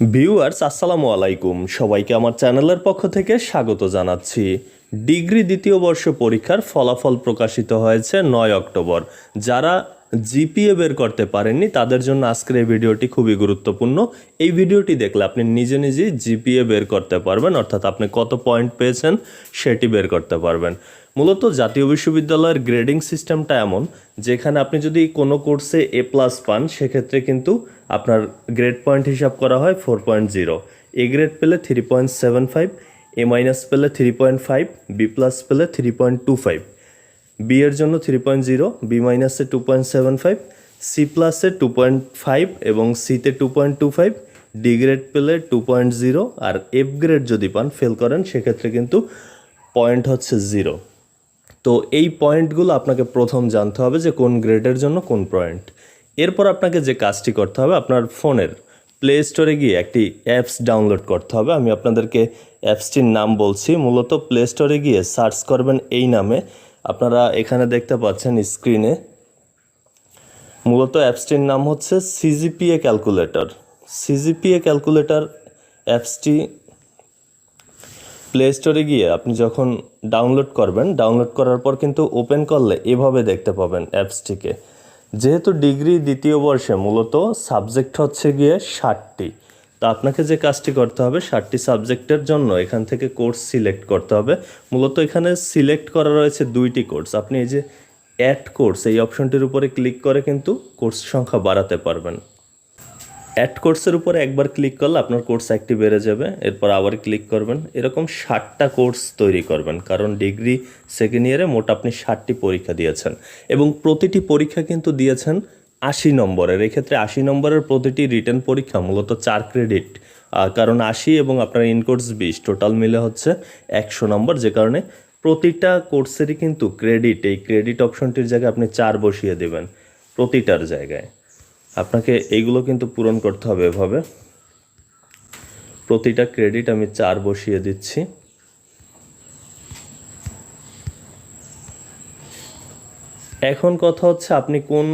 Viewers, আসসালামু আলাইকুম। সবাইকে আমার চ্যানেলের পক্ষ থেকে স্বাগত জানাচ্ছি। ডিগ্রি দ্বিতীয় বর্ষ পরীক্ষার ফলাফল প্রকাশিত হয়েছে নয় অক্টোবর। যারা জিপিএ বের করতে পারেননি, তাদের জন্য আজকের এই ভিডিওটি খুবই গুরুত্বপূর্ণ। এই ভিডিওটি দেখলে আপনি নিজে নিজেই জিপিএ বের করতে পারবেন, অর্থাৎ আপনি কত পয়েন্ট পেয়েছেন সেটি বের করতে পারবেন। মূলত জাতীয় বিশ্ববিদ্যালয়ের গ্রেডিং সিস্টেমটা এমন, যেখানে আপনি যদি কোনো কোর্সে এ প্লাস পান, সেক্ষেত্রে কিন্তু আপনার গ্রেড পয়েন্ট হিসাব করা হয় four point zero. A grade পেলে three point seven five, A minus পেলে three point five, B plus পেলে three point two five. B এর জন্য থ্রি পয়েন্ট জিরো বি মাইনাসে two point seven five C প্লাসে টু পয়েন্ট ফাইভ এবং সিতে two point two five D grade পেলে two point zero আর F grade যদি পান ফেল করেন, সেক্ষেত্রে কিন্তু পয়েন্ট হচ্ছে জিরো তো এই পয়েন্টগুলো আপনাকে প্রথম জানতে হবে যে কোন গ্রেডের জন্য কোন পয়েন্ট এরপর আপনাকে যে কাজটি করতে হবে, আপনার ফোনের প্লে স্টোরে গিয়ে একটি অ্যাপস ডাউনলোড করতে হবে। আমি আপনাদেরকে অ্যাপসটির নাম বলছি। মূলত প্লে স্টোরে গিয়ে সার্চ করবেন এই নামে। আপনারা এখানে দেখতে পাচ্ছেন স্ক্রিনে মূলত অ্যাপসটির নাম হচ্ছে সিজিপিএ ক্যালকুলেটর সিজিপিএ ক্যালকুলেটর অ্যাপসটি প্লে স্টোরে গিয়ে আপনি যখন ডাউনলোড করবেন ডাউনলোড করার পর কিন্তু ওপেন করলে এভাবে দেখতে পাবেন অ্যাপসটিকে যেহেতু ডিগ্রি দ্বিতীয় বর্ষে, মূলত সাবজেক্ট হচ্ছে গিয়ে ষাটটি। তো আপনাকে যে কাজটি করতে হবে ষাটটি সাবজেক্টের জন্য এখান থেকে কোর্স সিলেক্ট করতে হবে। মূলত এখানে সিলেক্ট করা রয়েছে দুইটি কোর্স। আপনি এই যে অ্যাড কোর্স, এই অপশনটির উপরে ক্লিক করে কিন্তু কোর্স সংখ্যা বাড়াতে পারবেন। অ্যাড কোর্সের উপরে একবার ক্লিক করলে আপনার কোর্স একটি বেড়ে যাবে, এরপর আবার ক্লিক করবেন। এরকম ষাটটা কোর্স তৈরি করবেন, কারণ ডিগ্রি সেকেন্ড ইয়ারে মোট আপনি ষাটটি পরীক্ষা দিয়েছেন। এবং প্রতিটি পরীক্ষা কিন্তু দিয়েছেন আশি নম্বরের। এক্ষেত্রে আশি নম্বরের প্রতিটি রিটার্ন পরীক্ষা মূলত চার ক্রেডিট। কারণ আশি এবং আপনার ইনকোর্স বিশ, টোটাল মিলে হচ্ছে একশো নম্বর, যে কারণে প্রতিটা কোর্সেরই কিন্তু ক্রেডিট, এই ক্রেডিট অপশনটির জায়গায় আপনি চার বসিয়ে দেবেন প্রতিটার জায়গায়। আপনাকে এইগুলো কিন্তু পূরণ করতে হবে এভাবে। প্রতিটা ক্রেডিট আমি চার বসিয়ে দিচ্ছি। এখন কথা হচ্ছে আপনি কোন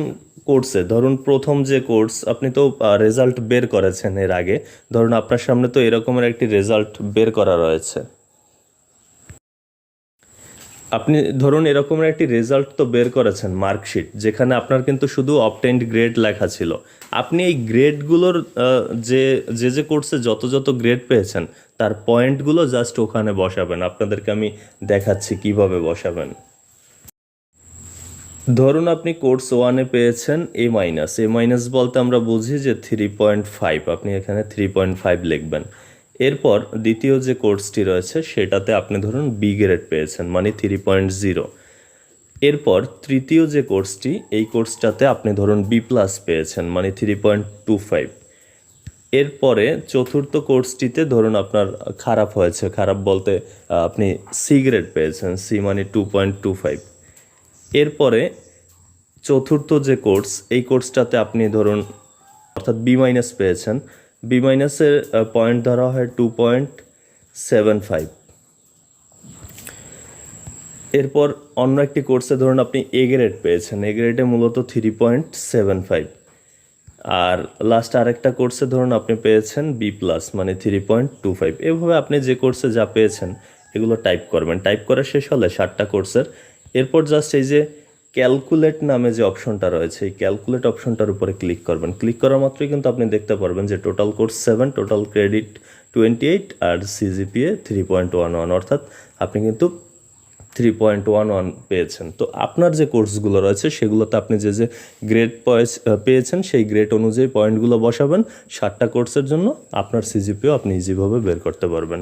কোর্সে ধরুন প্রথম যে কোর্স আপনি তো রেজাল্ট বের করেছেন এর আগে, ধরুন আপনার সামনে তো এরকমের একটি রেজাল্ট বের করা রয়েছে। আপনি, ধরুন এরকমের একটি রেজাল্ট তো বের করেছেন মার্কশিট যেখানে আপনার কিন্তু শুধু অপটেন্ড গ্রেড লেখা ছিল। আপনি এই গ্রেডগুলোর যে যে যে কোর্সে যত যত গ্রেড পেয়েছেন, তার পয়েন্টগুলো জাস্ট ওখানে বসাবেন। আপনাদেরকে আমি দেখাচ্ছি কীভাবে বসাবেন। ধরুন আপনি কোর্স ওয়ানে পেয়েছেন এ মাইনাস এ মাইনাস বলতে আমরা বুঝি যে থ্রি পয়েন্ট ফাইভ আপনি এখানে থ্রি পয়েন্ট ফাইভ লিখবেন। এরপর দ্বিতীয় যে কোর্সটি রয়েছে, সেটাতে আপনি ধরুন বি গ্রেড পেয়েছেন মানে থ্রি পয়েন্ট জিরো এরপর তৃতীয় যে কোর্সটি, এই কোর্সটাতে আপনি ধরুন বি প্লাস পেয়েছেন মানে থ্রি পয়েন্ট টু ফাইভ এরপরে চতুর্থ কোর্সটিতে ধরুন আপনার খারাপ হয়েছে, খারাপ বলতে আপনি সি গ্রেড পেয়েছেন সি মানে টু পয়েন্ট টু ফাইভ এরপরে চতুর্থ যে কোর্স, এই কোর্সটাতে আপনি ধরুন, অর্থাৎ বি মাইনাস পেয়েছেন। বি মাইনাসের পয়েন্ট ধরা হয় টু পয়েন্ট সেভেন ফাইভ এরপর অন্য একটি কোর্সে ধরুন আপনি এ গ্রেড পেয়েছেন। এ গ্রেডে মূলত থ্রি পয়েন্ট সেভেন ফাইভ আর লাস্ট আরেকটা কোর্সে ধরুন আপনি পেয়েছেন বি প্লাস মানে থ্রি পয়েন্ট টু ফাইভ এভাবে আপনি যে কোর্সে যা পেয়েছেন, এগুলো টাইপ করবেন। টাইপ করা শেষ হলে ষাটটা কোর্সের এরপর জাস্ট এই যে ক্যালকুলেট নামে যে অপশনটা রয়েছে, এই ক্যালকুলেট অপশনটার উপরে ক্লিক করবেন। ক্লিক করা মাত্রই কিন্তু আপনি দেখতে পারবেন যে total course seven total credit twenty eight আর CGPA three point one one অর্থাৎ আপনি কিন্তু থ্রি পয়েন্ট ওয়ান ওয়ান পেয়েছেন। তো আপনার যে কোর্সগুলো রয়েছে, সেগুলোতে আপনি যে যে গ্রেড পেয়েছেন, সেই গ্রেড অনুযায়ী পয়েন্টগুলো বসাবেন। ষাটটা কোর্সের জন্য আপনার সিজিপিও আপনি ইজিভাবে বের করতে পারবেন।